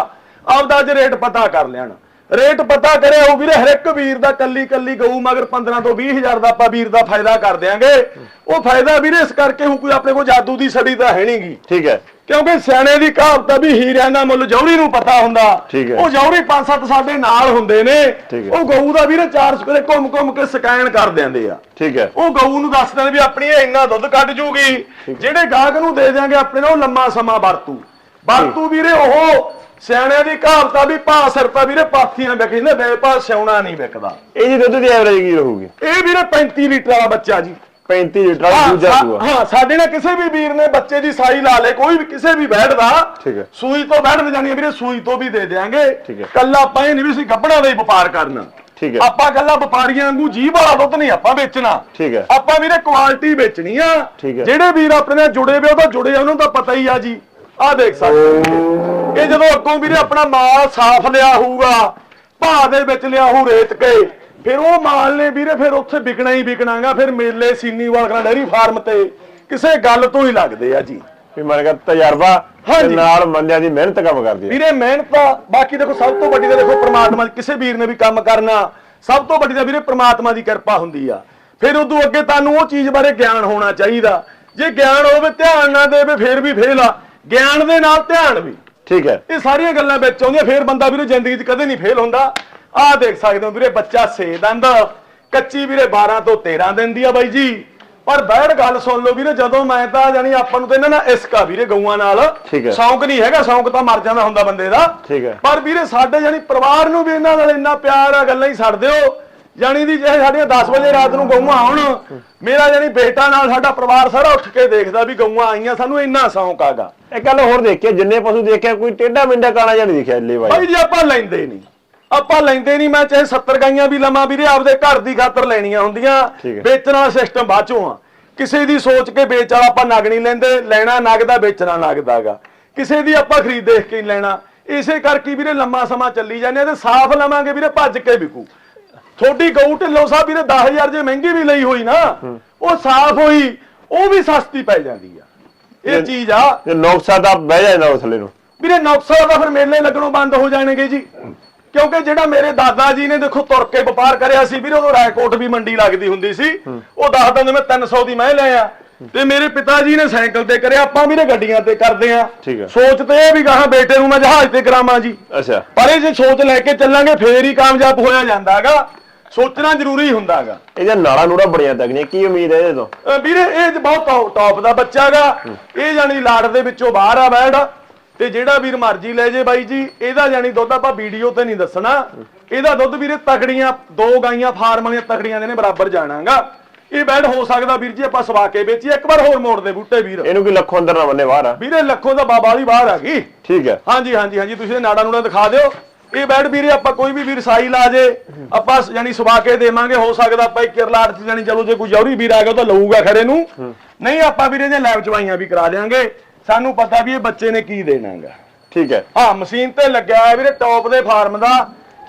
ਆਪਦਾ ਅੱਜ ਰੇਟ ਪਤਾ ਕਰ ਲੈਣ। ਰੇਟ ਪਤਾ ਕਰੇ ਉਹ ਵੀਰੇ ਹਰ ਇੱਕ ਵੀਰ ਦਾ ਕੱਲੀ ਕੱਲੀ ਗਊ ਮਗਰ 15 ਤੋਂ 20 ਹਜ਼ਾਰ ਦਾ ਆਪਾਂ ਵੀਰ ਦਾ ਫਾਇਦਾ ਕਰ ਦਿਆਂਗੇ। ਉਹ ਫਾਇਦਾ ਵੀਰੇ ਇਸ ਕਰਕੇ ਹੁਣ ਕੋਈ ਆਪਣੇ ਕੋਲ ਜਾਦੂ ਦੀ ਸੜੀ ਤਾਂ ਹੈ ਨਹੀਂਗੀ ਠੀਕ ਹੈ। ਕਿਉਂਕਿ ਸਿਆਣੇ ਦੀ ਕਹਾਵਤ ਆ ਵੀ ਹੀਰਿਆਂ ਦਾ ਮੁੱਲ ਜੌਹਰੀ ਨੂੰ ਪਤਾ ਹੁੰਦਾ। ਹੈ। ਉਹ ਜੌਹਰੀ ਪੰਜ ਸੱਤ ਸਾਡੇ ਨਾਲ ਹੁੰਦੇ ਨੇ। ਹੈ। ਉਹ ਗਊ ਦਾ ਵੀਰੇ ਚਾਰ ਸਪਰੇ ਘੁੰਮ ਘੁੰਮ ਕੇ ਸਕੈਨ ਕਰ ਦਿੰਦੇ ਆ। ਠੀਕ ਹੈ। ਉਹ ਗਊ ਨੂੰ ਦੱਸ ਦਿੰਦੇ ਵੀ ਆਪਣੀ ਇਹ ਇੰਨਾ ਦੁੱਧ ਕੱਢ ਜੂਗੀ। ਜਿਹੜੇ ਗਾਹਕ ਨੂੰ ਦੇ ਦਿਆਂਗੇ ਆਪਣੇ ਨਾਲ ਉਹ ਲੰਮਾ ਸਮਾਂ ਵਰਤੂ। ਵਰਤੂ ਵੀਰੇ ਉਹ ਸਿਆਣਿਆਂ ਦੀ ਕਹਾਵਤ ਆ ਵੀ ਭਾ ਸਰਪਾ ਵੀਰੇ ਪਾਥੀਆਂ ਵਿਕ ਜਾਂਦੇ ਬੇਪਾ ਸਿਉਣਾ ਨਹੀਂ ਵਿਕਦਾ। ਇਹਦੀ ਦੁੱਧ ਦੀ ਐਵਰੇਜ ਕੀ ਰਹੂਗੀ? ਇਹ ਵੀਰੇ 35 ਲੀਟਰ ਵਾਲਾ ਬੱਚਾ ਜੀ। 35 ਲੀਟਰ ਵਾਲਾ ਦੂਜਾ ਸਾ- ਸੂਆ ਹਾਂ ਸਾਡੇ ਨਾਲ ਕਿਸੇ ਵੀ ਵੀਰ ਨੇ ਬੱਚੇ ਦੀ ਸਾਈ ਲਾ ਲੇ ਕੋਈ ਵੀ ਕਿਸੇ ਵੀ ਬੈਠ ਦਾ ਠੀਕ ਹੈ। ਸੂਈ ਤੋਂ ਬੈਠ ਦੇ ਜਾਣੀ ਵੀਰੇ ਸੂਈ ਤੋਂ ਵੀ ਦੇ ਹੈ। ਕੱਲਾ ਆਪਾਂ ਇਹ ਨਹੀਂ ਵੀ ਅਸੀਂ ਗੱਬੜਾਂ ਦਾ ਹੀ ਵਪਾਰ ਕਰਨਾ। ਠੀਕ ਹੈ। ਆਪਾਂ ਗੱਲਾਂ ਵਪਾਰੀਆਂ ਵਾਂਗੂ ਜੀਭ ਵਾਲਾ ਦੁੱਧ ਨਹੀਂ ਆਪਾਂ ਵੇਚਣਾ। ਠੀਕ ਹੈ। ਆਪਾਂ ਵੀਰੇ ਕੁਆਲਿਟੀ ਵੇਚਣੀ ਆ। ਜਿਹੜੇ ਵੀਰ ਆਪਣੇ ਨਾਲ ਜੁੜੇ ਵੇ ਉਹ ਤਾਂ ਜੁੜੇ ਆ ਉਹਨਾਂ ਦਾ ਪਤਾ ਹੀ ਆ ਜੀ। ਆਹ ਦੇਖ ਸਕਦੇ ਹੋ। ਇਹ ਜਦੋਂ ਅੱਗੋਂ ਵੀਰੇ ਆਪਣਾ ਮਾਲ ਸਾਫ਼ ਲਿਆ ਹੋਊਗਾ ਭਾਅ ਦੇ ਵਿੱਚ ਲਿਆ ਹੋਊ ਰੇਤ ਕੇ ਫਿਰ ਉਹ ਮਾਲ ਨੇ ਵੀਰੇ ਫਿਰ ਉੱਥੇ ਵਿਕਣਾ ਹੀ ਵਿਕਣਾਗਾ ਫਿਰ ਮੇਲੇ ਸੀਨੀਵਾਲ ਕਰਾਂ ਡੈਰੀ ਫਾਰਮ ਤੇ। ਕਿਸੇ ਗੱਲ ਤੋਂ ਹੀ ਲੱਗਦੇ ਆ ਜੀ। ਵੀ ਮਨ ਕਰ ਤਜਰਬਾ ਤੇ। ਨਾਲ ਬੰਦਿਆਂ ਦੀ ਮਿਹਨਤ ਕੰਮ ਕਰਦੀ ਹੈ ਵੀਰੇ ਮਿਹਨਤ ਬਾਕੀ ਦੇਖੋ ਸਭ ਤੋਂ ਵੱਡੀ ਤਾਂ ਦੇਖੋ ਪ੍ਰਮਾਤਮਾ ਕਿਸੇ ਵੀਰ ਨੇ ਵੀ ਕੰਮ ਕਰਨਾ ਸਭ ਤੋਂ ਵੱਡੀ ਤਾਂ ਵੀਰੇ ਪ੍ਰਮਾਤਮਾ ਦੀ ਕਿਰਪਾ ਹੁੰਦੀ ਆ। ਫਿਰ ਉਦੋਂ ਅੱਗੇ ਤੁਹਾਨੂੰ ਉਹ ਚੀਜ਼ ਬਾਰੇ ਗਿਆਨ ਹੋਣਾ ਚਾਹੀਦਾ। ਜੇ ਗਿਆਨ ਹੋਵੇ ਧਿਆਨ ਨਾ ਦੇਵੇ ਫਿਰ ਵੀ ਫੇਲ ਆ। ਗਿਆਨ ਦੇ ਨਾਲ ਧਿਆਨ ਵੀ। ਠੀਕ ਹੈ। ਇਹ ਸਾਰੀਆਂ ਗੱਲਾਂ ਵਿੱਚ ਆਉਂਦੀਆਂ ਫਿਰ ਬੰਦਾ ਵੀਰੇ ਜ਼ਿੰਦਗੀ 'ਚ ਕਦੇ ਨਹੀਂ ਫੇਲ ਹੁੰਦਾ। ਆਹ ਦੇਖ ਸਕਦੇ ਹੋ ਵੀਰੇ ਬੱਚਾ 6 ਦੰਦ ਕੱਚੀ ਵੀਰੇ 12 ਤੋਂ 13 ਦਿਨ ਦੀ ਆ ਬਾਈ ਜੀ। ਪਰ ਬੈਠ ਗੱਲ ਸੁਣ ਲਓ ਵੀਰੇ ਜਦੋਂ ਮੈਂ ਤਾਂ ਜਾਨੀ ਆਪਾਂ ਨੂੰ ਤਾਂ ਇਹਨਾਂ ਨਾਲ ਇਸਕਾ ਵੀਰੇ ਗਊਆਂ ਨਾਲ। ਸ਼ੌਂਕ ਨਹੀਂ ਹੈਗਾ ਸ਼ੌਂਕ ਤਾਂ ਮਰ ਜਾਂਦਾ ਹੁੰਦਾ ਬੰਦੇ ਦਾ। ਠੀਕ ਹੈ। ਪਰ ਵੀਰੇ ਸਾਡੇ ਜਾਨੀ ਪਰਿਵਾਰ ਨੂੰ ਵੀ ਇਹਨਾਂ ਨਾਲ ਇੰਨਾ ਪਿਆਰ ਆ ਗੱਲਾਂ ਹੀ ਛੱਡ ਦਿਓ। ਜਾਨੀ ਦੀ ਜੇ ਸਾਡੀਆਂ 10 ਵਜੇ ਰਾਤ ਨੂੰ ਗਊਆਂ ਆਉਣ ਮੇਰਾ ਜਾਨੀ ਬੇਟਾ ਨਾਲ ਸਾਡਾ ਪਰਿਵਾਰ ਸਾਰਾ ਉੱਠ ਕੇ ਦੇਖਦਾ ਵੀ ਗਊਆਂ ਆਈਆਂ ਸਾਨੂੰ ਇੰਨਾ ਸ਼ੌਂਕ ਆਗਾ ਇਹ ਗੱਲ ਹੋਰ ਦੇਖਿਆ ਜਿੰਨੇ ਪਸ਼ੂ ਦੇਖਿਆ ਕੋਈ ਟੇਡਾ ਮਿੰਡਾ ਕਾਣਾ ਜਾਂ ਨਹੀਂ ਦਿਖਿਆ ਲੈ ਬਾਈ। ਭਾਈ ਜੀ ਆਪਾਂ ਲੈਂਦੇ ਨਹੀਂ। ਆਪਾਂ ਲੈਂਦੇ ਨਹੀਂ ਮੈਂ ਚਾਹੇ 70 ਗਾਈਆਂ ਵੀ ਲਵਾਂ ਵੀਰੇ ਆਪਦੇ ਘਰ ਦੀ ਖਾਤਰ ਲੈਣੀਆਂ ਹੁੰਦੀਆਂ। ਠੀਕ ਹੈ। ਵੇਚਣ ਵਾਲਾ ਸਿਸਟਮ ਬਾਅਦ ਚੋਂ ਆ। ਕਿਸੇ ਦੀ ਸੋਚ ਕੇ ਵੇਚ ਵਾਲਾ ਆਪਾਂ ਨਗ ਨਹੀਂ ਲੈਂਦੇ ਲੈਣਾ ਨਗ ਦਾ ਵੇਚਣਾ ਨਗ ਦਾਗਾ ਕਿਸੇ ਦੀ ਆਪਾਂ ਖਰੀਦ ਦੇਖ ਕੇ ਨਹੀਂ ਲੈਣਾ। ਇਸੇ ਕਰਕੇ ਵੀਰੇ ਲੰਮਾ ਸਮਾਂ ਚੱਲੀ ਜਾਂਦੇ ਆ ਤੇ ਸਾਫ਼ ਲਵਾਂਗੇ ਵੀਰੇ ਭੱਜ ਕੇ ਵਿਕੂ। ਥੋੜੀ ਗਊ ਢਿੱਲੋਂ ਸਾਹਿਬ ਵੀਰੇ 10000 ਜੇ ਮਹਿੰਗੀ ਵੀ ਲਈ ਹੋਈ ਨਾ ਉਹ ਸਾਫ਼ ਹੋਈ ਉਹ ਵੀ ਸਸਤੀ ਪੈ ਜਾਂਦੀ ਆ। ਇਹ ਚੀਜ਼ ਆ। ਜੇ ਨੌਕਸਾ ਦਾ ਬਹਿ ਜਾਂਦਾ ਉਸ ਥੱਲੇ ਨੂੰ। ਵੀਰੇ ਨੌਕਸਾ ਦਾ ਫਿਰ ਮੇਲੇ ਲੱਗਣੋਂ ਬੰਦ ਹੋ ਜਾਣਗੇ ਜੀ। ਕਿਉਂਕਿ ਜਿਹੜਾ ਮੇਰੇ ਦਾਦਾ ਜੀ ਨੇ ਦੇਖੋ ਤੁਰ ਕੇ ਵਪਾਰ ਕਰਿਆ ਸੀ ਵੀਰੇ ਉਦੋਂ ਰਾਏਕੋਟ ਵੀ ਮੰਡੀ ਲੱਗਦੀ ਹੁੰਦੀ ਸੀ। ਉਹ ਦੱਸਦਾ ਹੁੰਦਾ ਮੈਂ 300 ਦੀ ਮੈਂ ਲਿਆ ਤੇ ਮੇਰੇ ਪਿਤਾ ਜੀ ਨੇ ਸਾਈਕਲ ਤੇ ਕਰਿਆ ਆਪਾਂ ਵੀਰੇ ਗੱਡੀਆਂ ਤੇ ਕਰਦੇ ਆ। ਸੋਚ ਤੇ ਇਹ ਵੀ ਗਾਹਾਂ ਬੇਟੇ ਨੂੰ ਮੈਂ ਜਹਾਜ਼ ਤੇ ਕਰਾਵਾਂ ਜੀ। ਅੱਛਾ। ਪਰ ਇਹ ਜੇ ਸੋਚ ਲੈ ਕੇ ਚੱਲਾਂਗੇ ਫੇਰ ਹੀ ਕਾਮਯਾਬ ਹੋਇਆ ਜਾਂਦਾਗਾ ਸੋਚਣਾ ਜ਼ਰੂਰੀ ਹੁੰਦਾਗਾ ਇਹਦੇ ਨਾੜਾ ਨੂੜਾ ਬੜੀਆਂ ਤੱਕਣੀਆਂ ਕੀ ਉਮੀਦ ਹੈ ਇਹਦੇ ਤੋਂ? ਅਹ ਵੀਰੇ ਇਹ ਤੇ ਬਹੁਤ ਟੌਪ- ਦਾ ਬੱਚਾਗਾ ਇਹ ਜਾਨੀ ਲਾੜ ਦੇ ਵਿੱਚੋਂ ਬਾਹਰ ਆ ਬੈੜ ਤੇ ਜਿਹੜਾ ਵੀਰ ਮਰਜ਼ੀ ਲੈ ਜੇ ਬਾਈ ਜੀ ਇਹਦਾ ਜਾਨੀ ਦੁੱਧ ਆਪਾਂ ਵੀਡੀਓ ਤੇ ਨਹੀਂ ਦੱਸਣਾ। ਇਹਦਾ ਦੁੱਧ ਵੀਰੇ ਤਕੜੀਆਂ ਦੋ ਗਾਈਆਂ ਫਾਰਮ ਵਾਲੀਆਂ ਤਕੜੀਆਂ ਦੇ ਨੇ ਬਰਾਬਰ ਜਾਣਾਗਾ। ਇਹ ਬੈੜ ਹੋ ਸਕਦਾ ਵੀਰ ਜੀ ਆਪਾਂ ਸਵਾ ਕੇ ਵੇਚੀ ਇੱਕ ਵਾਰ ਹੋਰ ਮੋੜ ਦੇ ਬੂਟੇ ਵੀਰ। ਇਹਨੂੰ ਕੀ ਲੱਖੋਂ ਅੰਦਰ ਨਾ ਬੰਨੇ ਬਾਹਰ ਆ? ਵੀਰੇ ਲੱਖੋਂ ਦਾ ਬਾਬਾ ਦੀ ਬਾਹਰ ਆ ਗਈ। ਠੀਕ ਹੈ। ਹਾਂਜੀ ਹਾਂਜੀ ਹਾਂਜੀ ਤੁਸੀਂ ਨਾੜਾ ਨੂੜਾ ਦਿਖਾ ਦਿਓ। ਇਹ ਬੈਡ ਵੀਰੇ ਆਪਾਂ ਕੋਈ ਵੀ ਵੀਰ ਸਾਈ ਲਾ ਜੇ ਆਪਾਂ ਯਾਨੀ ਸਵਾ ਕੇ ਦੇਵਾਂਗੇ ਹੋ ਸਕਦਾ ਆਪਾਂ ਇੱਕ ਕਿਰਲਾੜ ਚ ਜਾਨੀ ਚਲੋ ਜੇ ਕੋਈ ਜੌਹਰੀ ਵੀਰ ਆ ਗਿਆ ਉਹ ਤਾਂ ਲਊਗਾ ਖੜੇ ਨੂੰ। ਨਹੀਂ ਆਪਾਂ ਵੀਰੇ ਜੇ ਲੈਬ ਚਵਾਈਆਂ ਵੀ ਕਰਾ ਦੇਾਂਗੇ ਸਾਨੂੰ ਪਤਾ ਵੀ ਇਹ ਬੱਚੇ ਨੇ ਕੀ ਦੇਣਾਗਾ ਠੀਕ ਹੈ। ਹਾਂ ਮਸ਼ੀਨ ਤੇ ਲੱਗਿਆ ਹੋਇਆ ਵੀਰੇ ਟੌਪ ਦੇ ਫਾਰਮ ਦਾ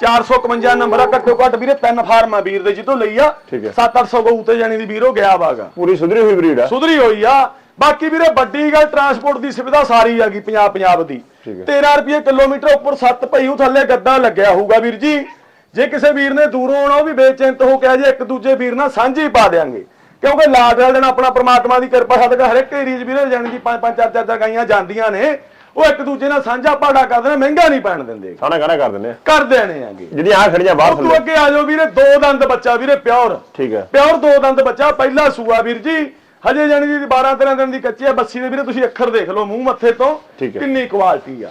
451 ਨੰਬਰ ਆ ਘੱਟੋ ਘੱਟ ਵੀਰੇ ਤਿੰਨ ਫਾਰਮ ਆ ਵੀਰ ਦੇ ਜਿੱਤੋਂ ਲਈ ਆ। ਠੀਕ ਹੈ। 7-800 ਗਊ ਤੇ ਜਾਨੀ ਦੀ ਵੀਰੋ ਗਿਆ ਵਾਗਾ ਪੂਰੀ ਸੁਧਰੀ ਹੋਈ ਬਰੀਡ ਆ। ਸੁਧਰੀ ਹੋਈ ਆ। ਬਾਕੀ ਵੀਰੇ ਵੱਡੀ ਗੱਲ ਟਰਾਂਸਪੋਰਟ ਦੀ ਸੁਵਿਧਾ ਸਾਰੀ ਆ ਗਈ ਪੰਜਾਬ ਪੰਜਾਬ ਦੀ। ਠੀਕ ਹੈ। 13 ਰੁਪਏ ਕਿਲੋਮੀਟਰ ਉੱਪਰ 7 ਪਈੂ ਥੱਲੇ ਗੱਦਾ ਲੱਗਿਆ ਹੋਊਗਾ ਵੀਰ ਜੀ। ਜੇ ਕਿਸੇ ਵੀਰ ਨੇ ਦੂਰੋਂ ਆਉਣਾ ਉਹ ਵੀ ਬੇਚਿੰਤ ਹੋ ਕੇ ਆ ਜੇ ਇੱਕ ਦੂਜੇ ਵੀਰ ਨਾਲ ਸਾਂਝੀ ਪਾ ਦੇਾਂਗੇ ਕਿਉਂਕਿ ਲਾਟ ਵਾਲੇ ਦਿਨ ਆਪਣਾ ਪ੍ਰਮਾਤਮਾ ਦੀ ਕਿਰਪਾ ਸਦਕਾ ਹਰ ਇੱਕ ਏਰੀਆ 'ਚ ਵੀਰੇ ਜਾਣੀ ਦੀ ਪੰਜ ਪੰਜ ਚਾਰ ਚਾਰ ਗਾਈਆਂ ਜਾਂਦੀਆਂ ਨੇ। ਉਹ ਇੱਕ ਦੂਜੇ ਨਾਲ ਸਾਂਝਾ ਪਾੜਾ ਕਰਦੇ ਨੇ ਮਹਿੰਗਾ ਨਹੀਂ ਪੈਣ ਦਿੰਦੇ। ਸਾਣਾ ਗਾਣਾ ਕਰ ਦਿੰਦੇ ਕਰ ਦੇਣੇ ਆਂਗੇ ਜਿਹੜੀਆਂ ਆ ਖੜੀਆਂ ਬਾਹਰ ਤੂੰ ਅੱਗੇ ਆ ਜਾਓ ਵੀਰੇ ਦੋ ਦੰਦ ਬੱਚਾ ਵੀਰੇ ਪਿਓਰ। ਠੀਕ ਹੈ। ਪਿਓਰ ਦੋ ਦੰਦ ਬੱਚਾ ਪਹਿਲਾ ਸੂਆ ਵੀਰ ਜੀ। ਹਜੇ ਜਾਣੀ ਦੀ 12 13 ਦਿਨ ਦੀ ਕੱਚੀ ਆ ਬੱਸੀ ਦੇ ਵੀਰੇ ਤੁਸੀਂ ਅੱਖਰ ਦੇਖ ਲਓ ਮੂੰਹ ਮੱਥੇ ਤੋਂ। ਕਿੰਨੀ ਕੁਆਲਿਟੀ ਆ।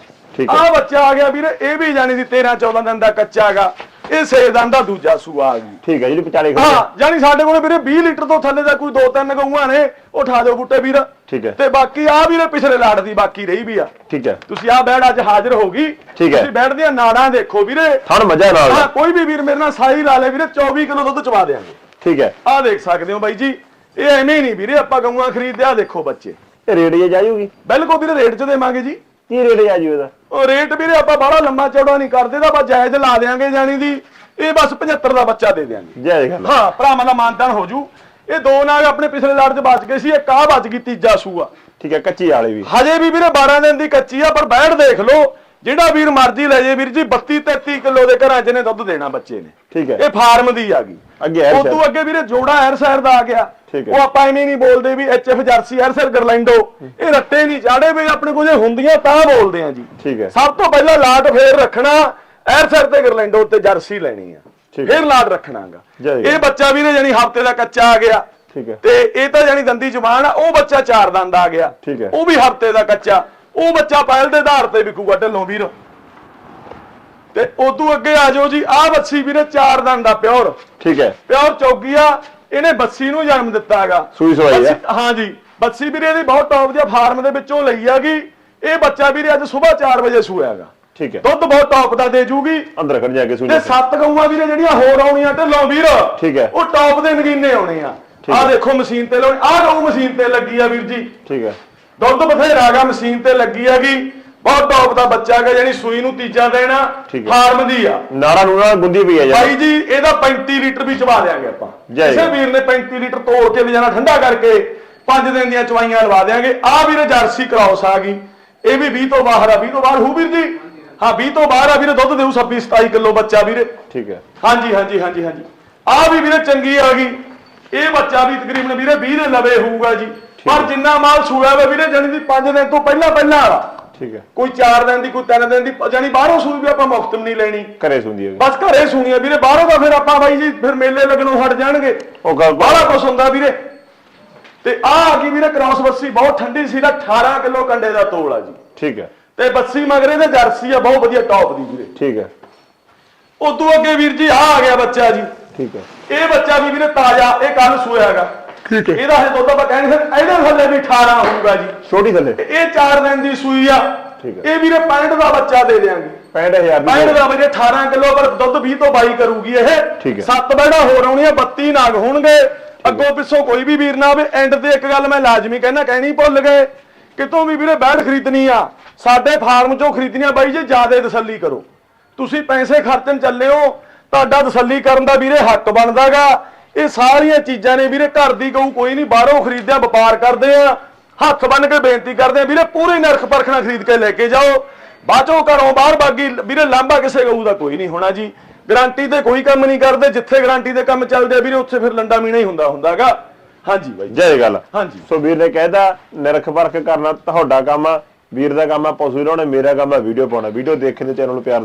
ਆ ਬੱਚਾ ਆ ਗਿਆ ਵੀਰੇ ਇਹ ਵੀ ਜਾਣੀ ਦੀ 13 14 ਦਿਨ ਦਾ ਕੱਚਾ ਹੈਗਾ। ਇਹ 6 ਦਿਨ ਦਾ ਦੂਜਾ ਸੂਆ ਆ ਗਈ ਠੀਕ ਹੈ ਜਿਹੜੀ 40 ਖੜੀ ਹਾਂ ਆ। ਜਾਣੀ ਸਾਡੇ ਕੋਲੇ ਵੀਰੇ 20 ਲੀਟਰ ਤੋਂ ਥੱਲੇ ਦਾ ਕੋਈ ਦੋ ਤਿੰਨ ਗਊਆਂ ਨੇ ਉਹ ਠਾ ਦਿਓ ਬੁੱਟੇ ਵੀਰ। ਠੀਕ ਹੈ। ਤੇ ਬਾਕੀ ਆ ਵੀਰੇ ਪਿਛਲੇ ਲਾੜ ਦੀ ਬਾਕੀ ਰਹੀ ਵੀ ਆ। ਠੀਕ ਹੈ। ਤੁਸੀਂ ਆ ਬੈੜ ਅੱਜ ਹਾਜ਼ਰ ਹੋ ਗਈ। ਠੀਕ ਹੈ। ਤੁਸੀਂ ਬੈੜ ਦੀਆਂ ਨਾੜਾਂ ਦੇਖੋ ਵੀਰੇ। ਥਣ ਮੱਝਾਂ ਨਾਲ। ਹਾਂ ਕੋਈ ਵੀ ਵੀਰ ਮੇਰੇ ਨਾਲ ਸਾਈ ਲਾ ਲੇ ਵੀਰੇ 24 ਕਿਲੋ ਦੁੱਧ ਚਵਾ ਦੇਾਂਗੇ ਠੀਕ ਹੈ। ਆਹ ਦੇਖ ਸਕਦੇ ਹੋ ਬਾਈ ਜੀ। ਇਹ ਐਵੇਂ ਨਹੀਂ ਵੀਰੇ ਆਪਾਂ ਗਊਆਂ ਖਰੀਦਦੇ ਆ ਦੇਖੋ ਬੱਚੇ। ਇਹ ਰੇਟ ਜੇ ਜਾਜੂਗੀ। ਬਿਲਕੁਲ ਵੀਰੇ ਰੇਟ 'ਚ ਦੇਵਾਂਗੇ ਜੀ। ਕੀ ਰੇਟ ਜਾਜੂ ਇਹਦਾ? ਉਹ ਰੇਟ ਵੀਰੇ ਆਪਾਂ ਬੜਾ ਲੰਮਾ ਚੌੜਾ ਨਹੀਂ ਕਰਦੇ ਤਾਂ ਬਸ ਜਾਇਜ਼ ਲਾ ਦੇਾਂਗੇ ਜਾਣੀ ਦੀ। ਇਹ ਬਸ 75 ਦਾ ਬੱਚਾ ਦੇ ਦੇਾਂਗੇ ਜੈ ਗੱਲ ਹਾਂ ਭਰਾਵਾਂ ਦਾ ਮਾਨਦਾਨ ਹੋ ਜੂ। ਇਹ ਦੋ ਨਾਗ ਆਪਣੇ ਪਿਛਲੇ ਲੜ 'ਚ ਬਚ ਗਏ ਸੀ ਇੱਕ ਆ ਬਚ ਗਈ ਤੀਜਾ ਸੂਆ। ਠੀਕ ਹੈ ਕੱਚੀ ਵਾਲੀ ਵੀ। ਹਜੇ ਵੀ ਵੀਰੇ 12 ਦਿਨ ਦੀ ਕੱਚੀ ਆ ਪਰ ਬੈਠ ਦੇਖ ਲਓ। ਜਿਹੜਾ ਵੀਰ ਮਰਜ਼ੀ ਲੈ ਜੇ ਵੀਰ ਜੀ 32 33 ਕਿਲੋ ਦੇ ਘਰਾਂ 'ਚ ਨੇ ਦੁੱਧ ਦੇਣਾ ਬੱਚੇ ਨੇ। ਠੀਕ ਹੈ। ਇਹ ਫਾਰਮ ਦੀ ਆ ਗਈ। ਅੱਗੇ ਹੈ ਉਦੋਂ ਅੱਗੇ ਵੀਰੇ ਜੋੜਾ ਐਰ ਸੈਰ ਦਾ ਆ ਗਿਆ। ਉਹ ਆਪਾਂ ਐਵੇਂ ਨਹੀਂ ਬੋਲਦੇ ਵੀ ਐਚਐਫ ਜਰਸੀ ਐਰ ਸੈਰ ਗਰਲੈਂਡੋ। ਇਹ ਰੱਟੇ ਨਹੀਂ ਚਾੜੇ ਵੀ ਆਪਣੇ ਕੋਲ ਜੇ ਹੁੰਦੀਆਂ ਤਾਂ ਬੋਲਦੇ ਆ ਜੀ। ਠੀਕ ਹੈ। ਸਭ ਤੋਂ ਪਹਿਲਾਂ ਲਾਟ ਫੇਰ ਰੱਖਣਾ ਐਰ ਸੈਰ ਤੇ ਗਰਲੈਂਡੋ ਉੱਤੇ ਜਰਸੀ ਲੈਣੀ ਆ। ਫੇਰ ਲਾਟ ਰੱਖਣਾਗਾ। ਇਹ ਬੱਚਾ ਵੀਰੇ ਜਾਨੀ ਹਫ਼ਤੇ ਦਾ ਕੱਚਾ ਆ ਗਿਆ। ਠੀਕ ਹੈ। ਤੇ ਇਹ ਤਾਂ ਜਾਨੀ ਦੰਦੀ ਜ਼ੁਬਾਨ ਆ ਉਹ ਬੱਚਾ ਚਾਰ ਦੰਦ ਆ ਗਿਆ। ਠੀਕ ਹੈ। ਉਹ ਵੀ ਹਫ਼ਤੇ ਦਾ ਕੱਚਾ। ਉਹ ਬੱਚਾ ਪਹਿਲ ਦੇ ਆਧਾਰ ਤੇ ਵਿਕੂਗਾ ਢੱਲੋਂ ਵੀਰ। ਤੇ ਉਦੋਂ ਅੱਗੇ ਆ ਜਾਓ ਜੀ ਆਹ ਬੱਸੀ ਵੀਰੇ ਚਾਰ ਦੰਦ ਦਾ ਪਿਓਰ। ਠੀਕ ਹੈ। ਪਿਓਰ ਚੌਗੀ ਆ ਇਹਨੇ ਬੱਸੀ ਨੂੰ ਜਨਮ ਦਿੱਤਾ ਹੈਗਾ। ਸੂਈ ਸਵਾਈ ਆ। ਬੱਸੀ- ਹਾਂ ਜੀ ਬੱਸੀ ਵੀਰੇ ਇਹਦੀ ਬਹੁਤ ਟੌਪ ਦੀ ਫਾਰਮ ਦੇ ਵਿੱਚੋਂ ਲਈ ਹੈਗੀ। ਇਹ ਬੱਚਾ ਵੀਰੇ ਅੱਜ ਸਵੇਰ 4 ਵਜੇ ਸੂਇਆ ਹੈਗਾ। ਠੀਕ ਹੈ। ਦੁੱਧ ਬਹੁਤ ਟੌਪ ਦਾ ਦੇ ਜੂਗੀ। ਅੰਦਰ ਖੜ ਜਾ ਕੇ ਸੁਣ ਤੇ ਸੱਤ ਗਊਆਂ ਵੀਰੇ ਜਿਹੜੀਆਂ ਹੋਰ ਆਉਣੀਆਂ ਢਿੱਲੋਂ ਵੀਰ ਠੀਕ ਹੈ। ਉਹ ਟੌਪ ਦੇ ਨਗੀਨੇ ਆਉਣੇ ਆ। ਆਹ ਦੇਖੋ ਮਸ਼ੀਨ ਤੇ ਲਾਉਣੀ ਆਹ ਗਊ ਮਸ਼ੀਨ ਤੇ ਲੱਗੀ ਆ ਵੀਰ ਜੀ। ਠੀਕ ਹੈ। ਦੁੱਧ ਬਥੇਰਾ ਗਾ ਮਸ਼ੀਨ ਤੇ ਲੱਗੀ ਹੈਗੀ। ਬਹੁਤ ਟੌਪ ਦਾ ਬੱਚਾ ਹੈਗਾ ਜਾਨੀ ਸੂਈ ਨੂੰ ਤੀਜਾ ਦੇਣਾ ਠੀਕ ਹੈ। ਫਾਰਮ ਦੀ ਆ। ਨਾੜਾ ਨੂੜਾ ਗੁੰਦੀ ਪਈ ਹੈ ਯਾਰ। ਭਾਈ ਜੀ ਇਹਦਾ 35 ਲੀਟਰ ਵੀ ਚਵਾ ਦਿਆਂਗੇ ਆਪਾਂ। ਜੈ ਕਿਸੇ। ਵੀਰ ਨੇ 35 ਲੀਟਰ ਤੋੜ ਕੇ ਲਿਜਾਣਾ ਠੰਡਾ ਕਰਕੇ 5 ਦਿਨ ਦੀਆਂ ਚਵਾਈਆਂ ਲਵਾ ਦਿਆਂਗੇ। ਆਹ ਵੀਰੇ ਜਰਸੀ ਕ੍ਰਾਸ ਆ ਗਈ। ਇਹ ਵੀ 20 ਤੋਂ ਬਾਹਰ ਆ 20 ਤੋਂ ਬਾਹਰ। ਹੂ ਵੀਰ ਜੀ? ਹਾਂ 20 ਤੋਂ ਬਾਹਰ ਆ ਵੀਰੇ ਦੁੱਧ ਦੇਊ 26 27 ਕਿਲੋ ਬੱਚਾ ਵੀਰੇ। ਠੀਕ ਹੈ। ਹਾਂਜੀ ਹਾਂਜੀ ਹਾਂਜੀ ਹਾਂਜੀ। ਆਹ ਵੀ ਵੀਰੇ ਚੰਗੀ ਆ ਗਈ। ਇਹ ਬੱਚਾ ਵੀ ਤਕਰੀਬਨ ਵੀਰੇ 20 ਦੇ ਲਵੇ ਹੋਊਗਾ ਜੀ। ਪਰ ਜਿੰਨਾ ਮਾਲ ਸੂਇਆ ਵਾ ਵੀਰੇ ਜਾਨੀ ਦੀ 5 ਦਿਨ ਤੋਂ ਪਹਿਲਾਂ ਪਹਿਲਾਂ ਵਾਲਾ। ਠੀਕ ਹੈ। ਕੋਈ 4 ਦਿਨ ਦੀ ਕੋਈ 3 ਦਿਨ ਦੀ ਜਾਨੀ ਬਾਹਰੋਂ ਸੂਈ ਵੀ ਆਪਾਂ ਮੁਫਤ ਨਹੀਂ ਲੈਣੀ। ਘਰੇ ਸੁਣਦੀ ਹੈ ਬਸ ਘਰੇ ਸੁਣੀਏ ਵੀਰੇ ਬਾਹਰੋਂ ਤਾਂ ਫਿਰ ਆਪਾਂ ਬਾਈ ਜੀ ਫਿਰ ਮੇਲੇ ਲੱਗਣੋਂ ਹਟ ਜਾਣਗੇ। ਉਹ ਗੱਲ ਬਾਹਲਾ ਕੁਛ ਹੁੰਦਾ ਵੀਰੇ। ਤੇ ਆਹ ਆ ਗਈ ਵੀਰੇ ਕ੍ਰਾਸ ਬੱਸੀ ਬਹੁਤ ਠੰਡੀ ਸੀ ਦਾ 18 ਕਿਲੋ ਕੰਡੇ ਦਾ ਤੋਲ ਆ ਜੀ। ਠੀਕ ਹੈ। ਤੇ ਬੱਸੀ ਮਗਰੇ ਦੇ ਜਰਸੀ ਆ ਬਹੁਤ ਵਧੀਆ ਟੌਪ ਦੀ ਵੀਰੇ। ਠੀਕ ਹੈ। ਉਦੋਂ ਅੱਗੇ ਵੀਰ ਜੀ ਆ ਆ ਗਿਆ ਬੱਚਾ ਜੀ। ਠੀਕ ਹੈ। ਇਹ ਬੱਚਾ ਵੀ ਵੀਰੇ ਤਾਜ਼ਾ ਇਹ ਕੱਲ ਸੋਇਆ ਠੀਕ ਇਹਦਾ ਹਜੇ ਦੁੱਧ ਆਪਾਂ ਕਹਿੰਦੇ ਫਿਰ ਇਹਦੇ ਥੱਲੇ ਵੀ 18 ਹੋਊਗਾ ਜੀ। ਛੋਟੀ ਥੱਲੇ। ਇਹ 4 ਦਿਨ ਦੀ ਸੂਈ ਆ। ਠੀਕ ਹੈ। ਇਹ ਵੀਰੇ 65 ਦਾ ਬੱਚਾ ਦੇ ਦੇਾਂਗੇ 65000 ਪੈਂਡ ਦੀ ਦਾ ਵੀਰੇ 18 ਕਿਲੋ ਪਰ ਦੁੱਧ 20 ਤੋਂ 22 ਕਰੂਗੀ ਇਹ। ਠੀਕ ਹੈ। ਸੱਤ ਬੈੜਾ ਹੋਰ ਆਉਣੀਆਂ 32 ਨਾਗ ਹੋਣਗੇ। ਅੱਗੋਂ ਪਿੱਛੋਂ ਕੋਈ ਵੀ ਵੀਰ ਨਾ ਆਵੇ। ਐਂਡ ਤੇ ਇੱਕ ਗੱਲ ਮੈਂ ਲਾਜ਼ਮੀ ਕਹਿਣਾ ਕਹਿਣੀ ਭੁੱਲ ਗਏ। ਕਿਤੋਂ ਵੀ ਵੀਰੇ ਬੈੜ ਖਰੀਦਣੀ ਆ। ਸਾਡੇ ਫਾਰਮ ਚੋਂ ਖਰੀਦਣੀ ਆ ਬਾਈ ਜੀ ਜਿਆਦੇ ਤਸੱਲੀ ਕਰੋ। ਤੁਸੀਂ ਪੈਸੇ ਖਰਚਣ ਚੱਲੇ ਹੋ ਤੁਹਾਡਾ ਤਸੱਲੀ ਕਰਨ ਦਾ ਵੀਰੇ ਹੱਕ ਬਣਦਾਗਾ। ਇਹ ਸਾਰੀਆਂ ਚੀਜ਼ਾਂ ਨੇ ਵੀਰੇ ਘਰ ਦੀ ਗਊ ਕੋਈ ਨਹੀਂ ਬਾਹਰੋਂ ਖਰੀਦਿਆ ਵਪਾਰ ਕਰਦੇ ਆ ਹੱਥ ਬੰਨ ਕੇ ਬੇਨਤੀ ਕਰਦੇ ਆ ਵੀਰੇ ਪੂਰੀ ਨਰਖ ਪਰਖਣਾ ਖਰੀਦ ਕੇ ਲੈ ਕੇ ਜਾਓ। ਬਾਚੋ ਘਰੋਂ ਬਾਹਰ ਬਾਗੀ ਵੀਰੇ ਲਾਂਭਾ ਕਿਸੇ ਗਊ ਦਾ ਕੋਈ ਨਹੀਂ ਹੋਣਾ ਜੀ। ਗਾਰੰਟੀ ਤੇ ਕੋਈ ਕੰਮ ਨਹੀਂ ਕਰਦੇ ਜਿੱਥੇ ਗਾਰੰਟੀ ਦੇ ਕੰਮ ਚੱਲਦੇ ਆ ਵੀਰੇ ਉੱਥੇ ਫਿਰ ਲੰਡਾ ਮੀਣਾ ਹੀ ਹੁੰਦਾ ਹੁੰਦਾਗਾ। ਹਾਂਜੀ ਬਾਈ ਜੈ। ਗੱਲ। ਹਾਂਜੀ। ਸੋ ਵੀਰ ਨੇ ਕਹਿਦਾ ਨਿਰਖ ਪਰਖ ਕਰਨਾ ਤੁਹਾਡਾ ਕੰਮ ਆ ਵੀਰ ਦਾ ਕੰਮ ਆ ਪਸ਼ੂ ਲਾਉਣਾ ਮੇਰਾ ਕੰਮ ਆ ਵੀਡੀਓ ਪਾਉਣਾ ਵੀਡੀਓ ਦੇਖਣ ਦੇ ਚੈਨਲ ਨੂੰ ਪਿਆਰ ਦੇ